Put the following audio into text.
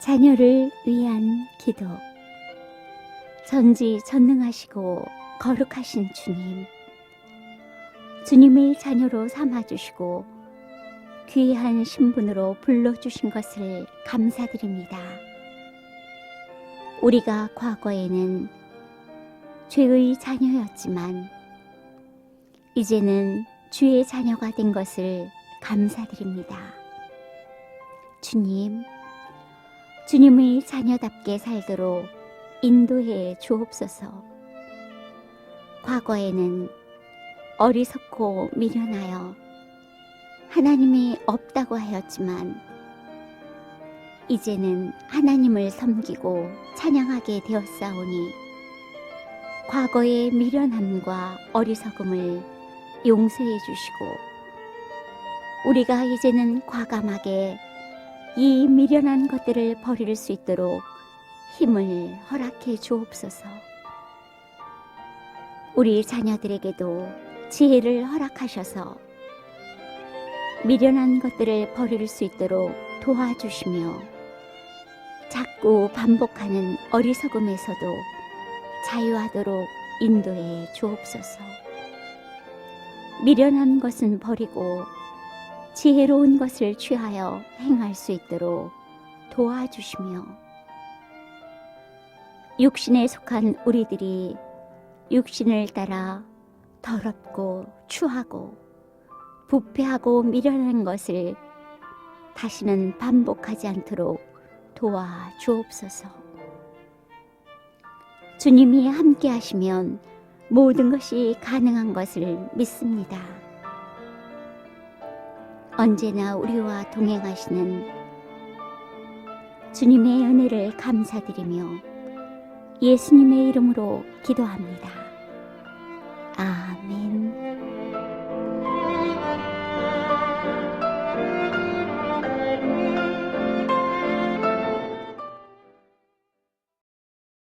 자녀를 위한 기도. 전지 전능하시고 거룩하신 주님. 주님의 자녀로 삼아주시고 귀한 신분으로 불러주신 것을 감사드립니다. 우리가 과거에는 죄의 자녀였지만 이제는 주의 자녀가 된 것을 감사드립니다. 주님, 주님의 자녀답게 살도록 인도해 주옵소서. 과거에는 어리석고 미련하여 하나님이 없다고 하였지만 이제는 하나님을 섬기고 찬양하게 되었사오니 과거의 미련함과 어리석음을 용서해 주시고 우리가 이제는 과감하게 이 미련한 것들을 버릴 수 있도록 힘을 허락해 주옵소서. 우리 자녀들에게도 지혜를 허락하셔서 미련한 것들을 버릴 수 있도록 도와주시며 자꾸 반복하는 어리석음에서도 자유하도록 인도해 주옵소서. 미련한 것은 버리고 지혜로운 것을 취하여 행할 수 있도록 도와주시며 육신에 속한 우리들이 육신을 따라 더럽고 추하고 부패하고 미련한 것을 다시는 반복하지 않도록 도와 주옵소서. 주님이 함께 하시면 모든 것이 가능한 것을 믿습니다. 언제나 우리와 동행하시는 주님의 은혜를 감사드리며 예수님의 이름으로 기도합니다. 아멘.